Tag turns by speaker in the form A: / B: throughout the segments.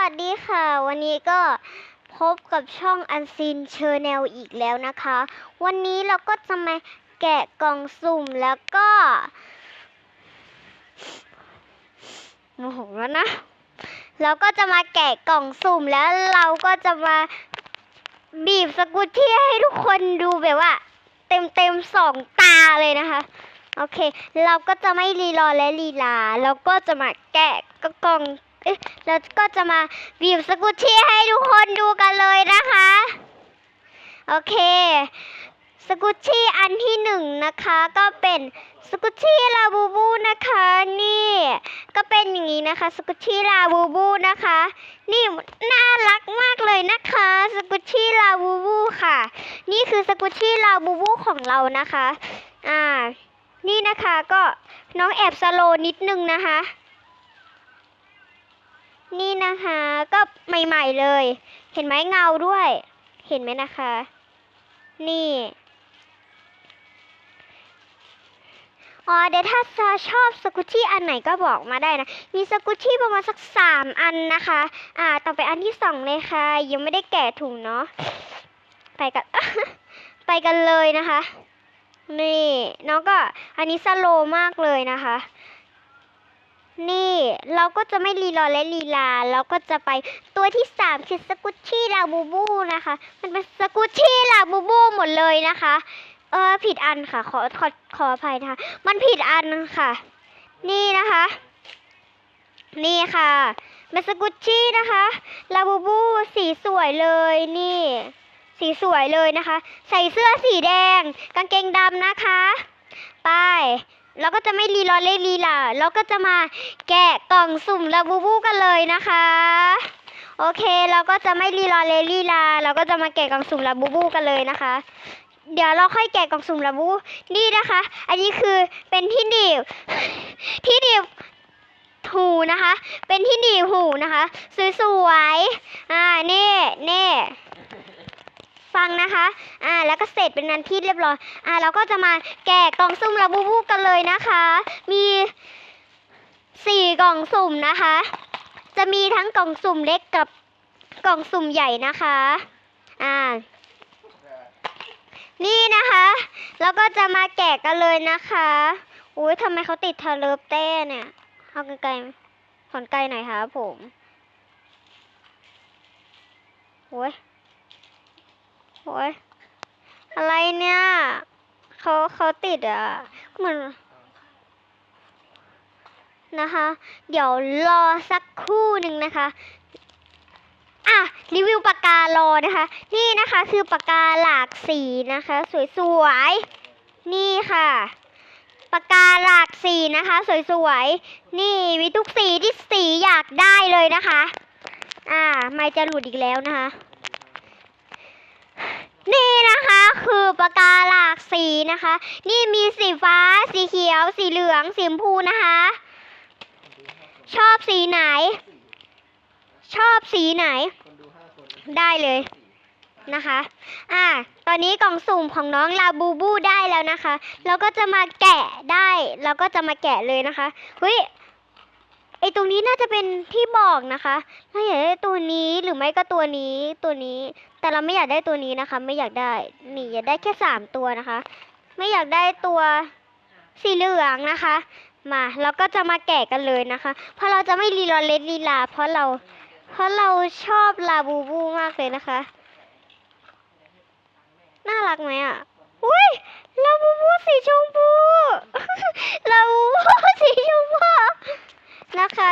A: วัสดีค่ะ วันนี้ก็พบกับช่องอันซีนเชอร์แนลอีกแล้วนะคะ วันนี้เราก็จะมาแกะกล่องสุ่มแล้วก็โมโหแล้วนะ เราก็จะมาแกะกล่องสุ่มแล้วเราก็จะมาบีบสกุตที่ให้ทุกคนดูแบบว่า เต็มเต็มสองตาเลยนะคะ โอเค เราก็จะไม่รีรอและลีลา เราก็จะมาแกะกล่อง เอ๊ะเราก็จะมาบีบสกุชชี่ให้ทุกคนดูกันเลยนะคะ โอเค สกุชชี่อันที่หนึ่งนะคะ ก็เป็นสกุชชี่ลาบูบูนะคะนี่ ก็เป็นอย่างนี้นะคะ สกุชชี่ลาบูบูนะคะ นี่น่ารักมากเลยนะคะ สกุชชี่ลาบูบูค่ะ นี่คือสกุชชี่ลาบูบูของเรานะคะ อ่า นี่นะคะก็น้องแอบสโลนิดนึงนะคะ นี่นะคะ ก็ใหม่ๆเลย เห็นไหมเงาด้วย เห็นไหมนะคะ นี่อ๋อเดี๋ยวถ้าชอบสกุชชี่อันไหนก็บอกมาได้นะ มีสกุชชี่ประมาณสักสามอันนะคะ อ่า ต่อไปอันที่สองเลยค่ะ ยังไม่ได้แกะถุงเนาะ ไปกัน ไปกันเลยนะคะ นี่น้องก็อันนี้สโลมากเลยนะคะ นี่เราก็จะไม่รีรอและลีลา เราก็จะไปตัวที่สามคือสกุชชี่ลาบูบูนะคะ มันเป็นสกุชชี่ลาบูบูหมดเลยนะคะ เออผิดอันค่ะ ขอขอขออภัยนะคะ มันผิดอันค่ะ นี่นะคะ นี่ค่ะเป็นสกุชชี่นะคะลาบูบูสีสวยเลยนี่ สีสวยเลยนะคะ ใส่เสื้อสีแดง กางเกงดำนะคะ ไป เราก็จะไม่รีรอเล่นลีลาเราก็จะมาแกะกล่องสุ่มลาบูบูกันเลยนะคะ โอเคเราก็จะไม่รีรอเล่นลีลาเราก็จะมาแกะกล่องสุ่มลาบูบูกันเลยนะคะ เดี๋ยวเราค่อยแกะกล่องสุ่มลาบูนี่นะคะ อันนี้คือเป็นที่หนีบที่หนีบหูนะคะ เป็นที่หนีบหูนะคะ สวยๆอ่านี่นี่ ฟังนะคะ อ่า แล้วก็เสร็จเป็นนันที่เรียบร้อย อ่า เราก็จะมาแกะกล่องสุ่มลาบูบูกันเลยนะคะ มีสี่กล่องสุ่มนะคะ จะมีทั้งกล่องสุ่มเล็กกับกล่องสุ่มใหญ่นะคะ อ่า นี่นะคะ แล้วก็จะมาแกะกันเลยนะคะ อุ้ยทำไมเขาติดทาเลิฟเต้เนี่ย เอาไกลๆถอนไกลหน่อยค่ะผมโอ้ย โอ้ยอะไรเนี่ยเขาเขาติดอะเหมือนนะคะ เดี๋ยวรอสักครู่หนึ่งนะคะอะรีวิวปากการอนะคะ นี่นะคะคือปากกาหลากสีนะคะ สวยๆนี่ค่ะปากกาหลากสีนะคะ สวยๆนี่มีทุกสีที่สีอยากได้เลยนะคะ อ่า ไม่จะหลุดอีกแล้วนะคะ นี่นะคะคือปากกาหลากสีนะคะ นี่มีสีฟ้า สีเขียว สีเหลือง สีชมพูนะคะ ชอบสีไหน ชอบสีไหน ได้เลยนะคะ อ่า ตอนนี้กล่องสุ่มของน้องลาบูบูได้แล้วนะคะ เราก็จะมาแกะได้ เราก็จะมาแกะเลยนะคะ เฮ้ย ไอตรงนี้น่าจะเป็นที่บอกนะคะถ้าอยากได้ตัวนี้หรือไม่ก็ตัวนี้ตัวนี้ แต่เราไม่อยากได้ตัวนี้นะคะ ไม่อยากได้นี่อยากได้แค่สามตัวนะคะ ไม่อยากได้ตัวสีเหลืองนะคะ มาเราก็จะมาแกะกันเลยนะคะ เพราะเราจะไม่รีรอเลดลีลา เพราะเรา เพราะเราชอบลาบูบูมากเลยนะคะ น่ารักไหมอะอุ้ยลาบูบูสีชมพู ลาบูบูสีชมพู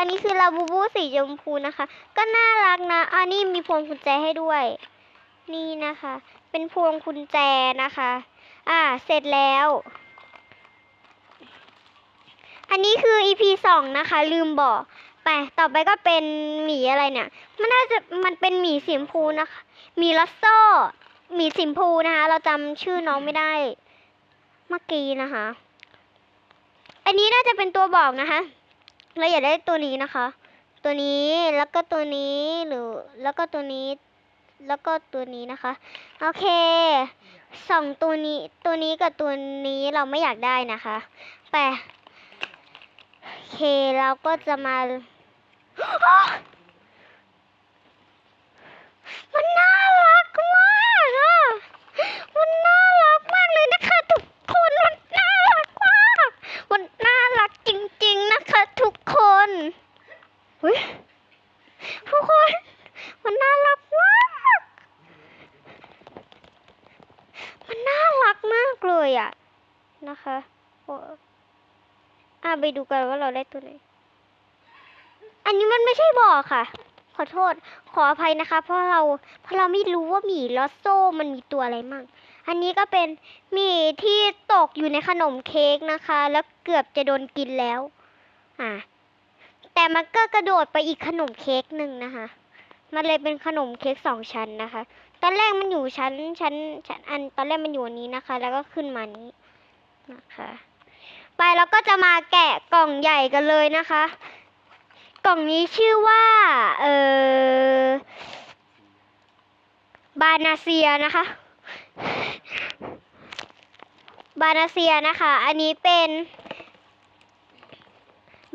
A: นี่คือลาบูบูสีชมพูนะคะ ก็น่ารักนะอันนี้มีพวงกุญแจให้ด้วย นี่นะคะ เป็นพวงกุญแจนะคะ อ่า เสร็จแล้ว อันนี้คือ EP สองนะคะ ลืมบอกไปต่อไปก็เป็นหมีอะไรเนี่ย มันน่าจะมันเป็นหมีสีชมพูนะคะหมีลัสโซ่หมีสีชมพูนะคะ เราจำชื่อน้องไม่ได้เมื่อกี้นะคะ อันนี้น่าจะเป็นตัวบอกนะคะ เราอยากได้ตัวนี้นะคะ ตัวนี้แล้วก็ตัวนี้หรือแล้วก็ตัวนี้ แล้วก็ตัวนี้นะคะ โอเคสองตัวนี้ตัวนี้กับตัวนี้เราไม่อยากได้นะคะแปโอเคเราก็จะมา เฮ้ยทุกคนมันน่ารักมาก มันน่ารักมากเลยอะ นะคะโอ้อะไปดูกันว่าเราได้ตัวไหน อันนี้มันไม่ใช่บ่อค่ะ ขอโทษ ขออภัยนะคะ เพราะเราเพราะเราไม่รู้ว่าหมีลอสโซมันมีตัวอะไรมั่ง อันนี้ก็เป็นหมีที่ตกอยู่ในขนมเค้กนะคะ แล้วเกือบจะโดนกินแล้ว อะ แต่มันก็กระโดดไปอีกขนมเค้กหนึ่งนะคะ มันเลยเป็นขนมเค้กสองชั้นนะคะ ตอนแรกมันอยู่ชั้นชั้นชั้นอันตอนแรกมันอยู่นนี้นะคะ แล้วก็ขึ้นมานี้นะคะ ไปแล้วก็จะมาแกะกล่องใหญ่กันเลยนะคะ กล่องนี้ชื่อว่า เออบานาเซียนะคะ บานาเซียนะคะ อันนี้เป็น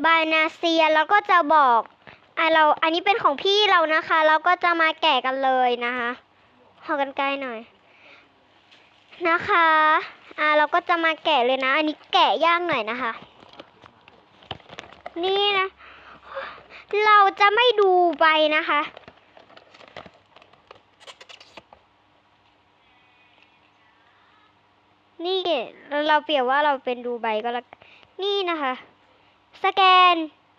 A: บานาเซียแล้วก็จะบอกอะเราอันนี้เป็นของพี่เรานะคะ เราก็จะมาแกะกันเลยนะคะขอกันไกลหน่อย นะคะอ่าเราก็จะมาแกะเลยนะ อันนี้แกะยากหน่อยนะคะ นี่นะ เราจะไม่ดูใบนะคะนี่เราเปรียบว่าเราเป็นดูใบก็แล้วนี่นะคะ สแกน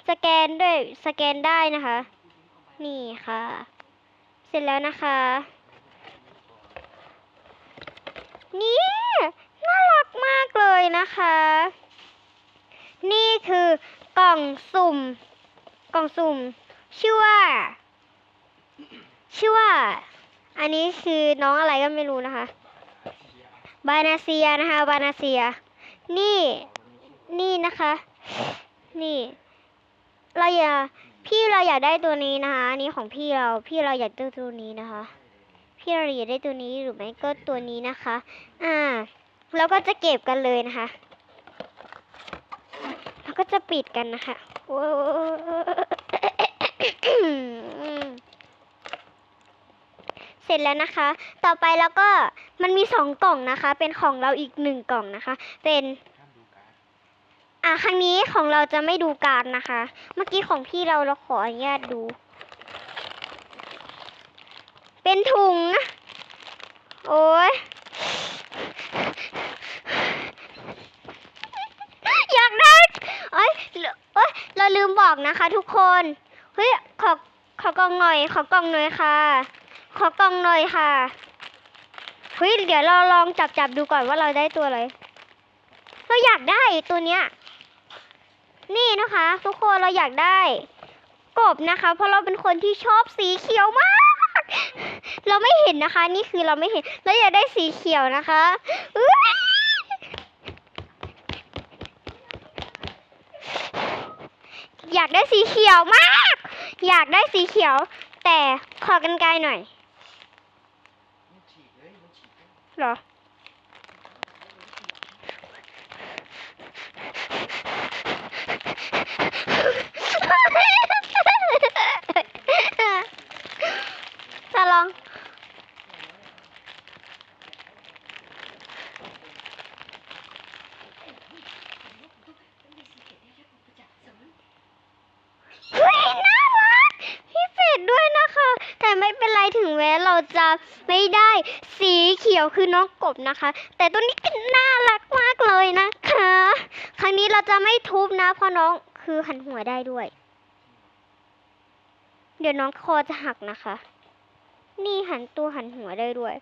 A: สแกนด้วยสแกนได้นะคะ นี่ค่ะ เสร็จแล้วนะคะ นี่น่ารักมากเลยนะคะ นี่คือกล่องสุ่ม กล่องสุ่ม ชื่อว่า ชื่อว่า อันนี้คือน้องอะไรก็ไม่รู้นะคะ บานาเซียนะคะ บานาเซีย นี่ นี่นะคะ นี่ เราอยากพี่เราอยากได้ตัวนี้นะคะอันนี้ของพี่เราพี่เราอยากได้ตัวนี้นะคะ พี่เราอยากได้ตัวนี้หรือไม่ก็ตัวนี้นะคะ อ่าแล้วก็จะเก็บกันเลยนะคะแล้วก็จะปิดกันนะคะโอ้เสร็จแล้วนะคะ ต่อไปแล้วก็มันมีสองกล่องนะคะ เป็นของเราอีกหนึ่งกล่องนะคะ เป็น อะครั้งนี้ของเราจะไม่ดูการนะคะ เมื่อกี้ของพี่เราเราขออนุญาตดู เป็นถุงนะโอ้ยอยากได้เอ้ยเอ้ย เราลืมบอกนะคะทุกคน เฮ้ย ขอ ขอกล่องหน่อย ขอกล่องหน่อยค่ะ ขอกล่องหน่อยค่ะ เฮ้ย เดี๋ยวเราลองจับจับดูก่อนว่าเราได้ตัวอะไร เราอยากได้ตัวเนี้ย นี่นะคะ ทุกคนเราอยากได้ กบนะคะ เพราะเราเป็นคนที่ชอบสีเขียวมาก เราไม่เห็นนะคะ นี่คือเราไม่เห็นเราอยากได้สีเขียวนะคะอยอยากได้สีเขียวมาก อยากได้สีเขียว แต่ขอกันไกลหน่อยเหรอ จะลองเฮ้ยน่ารักพี่เป็ดด้วยนะคะแต่ไม่เป็นไรถึงแม้เราจะไม่ได้สีเขียวคือน้องกบนะคะ แต่ตัวนี้ก็น่ารักมากเลยนะคะ ครั้งนี้เราจะไม่ทุบนะเพราะน้องคือหันหัวได้ด้วย เดี๋ยวน้องคอจะหักนะคะ นี่หันตัวหันหัวได้ด้วย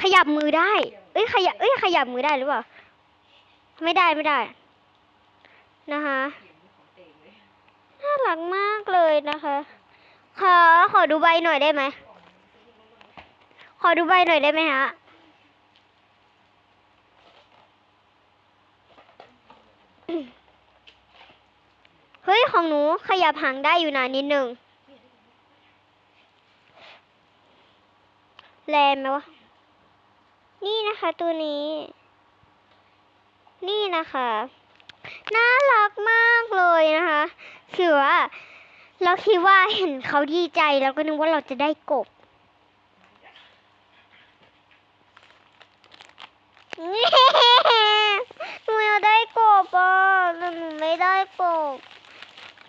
A: ขยับมือได้ เอ้ยขยับ เอ้ยขยับมือได้หรือเปล่า ไม่ได้ไม่ได้ นะคะ น่ารักมากเลยนะคะ ขอขอดูใบหน่อยได้ไหม ขอดูใบหน่อยได้ไหมฮะ เฮ้ย ของหนูขยับหางได้อยู่นะนิดหนึ่งแรงไหมวะ นี่นะคะตัวนี้ นี่นะคะ น่ารักมากเลยนะคะคือว่าเราคิดว่าเห็นเขาดีใจแล้วก็นึกว่าเราจะได้กบ หนูอยากได้กบอะแต่หนูไม่ได้กบ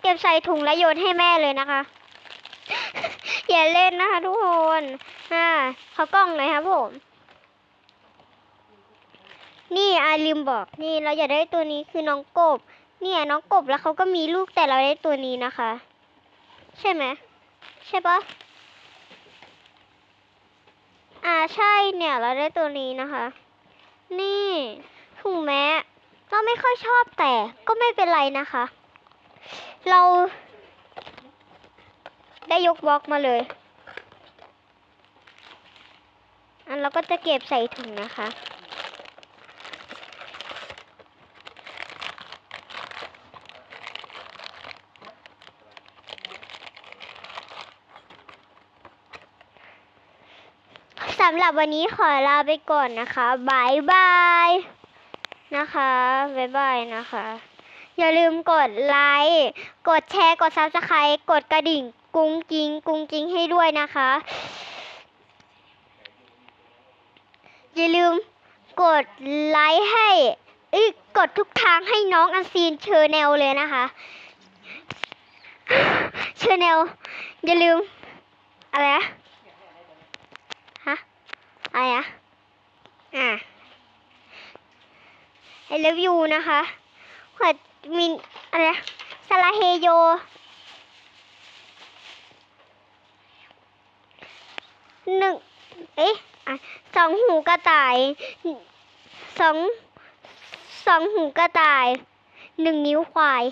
A: เก็ บใส่ถุงแล้วโยนให้แม่เลยนะคะ อย่าเล่นนะคะทุกคนอ่าขอกล้องหน่อยครับผม นี่อาลืมบอกนี่เราอยากได้ตัวนี้คือน้องกบ เนี่ยน้องกบแล้วเขาก็มีลูกแต่เราได้ตัวนี้นะคะ ใช่ไหมใช่ปะอ่าใช่เนี่ยเราได้ตัวนี้นะคะ นี่ถึงแม้เราไม่ค่อยชอบแต่ก็ไม่เป็นไรนะคะ เรา ได้ยกบล็อกมาเลย อันเราก็จะเก็บใส่ถุงนะคะ สำหรับวันนี้ขอลาไปก่อนนะคะบายบายนะคะบายบายนะคะ อย่าลืมกดไลค์ กดแชร์ กดซับสไครต์กดกระดิ่ง กุ้งกิ้งกุ้งกิ้งให้ด้วยนะคะ อย่าลืมกดไลค์ให้อ้กดทุกทางให้น้องอันซีนเชอร์แนลเลยนะคะเชอร์แนลอย่าลืม อะไรนะฮะอะไรอะอะ I love you นะคะขวด มินอะไรนะสลาเฮโย หนึ่ง เอ๊ะสองหูกระต่าย สอง สองหูกระต่าย หนึ่งนิ้วควาย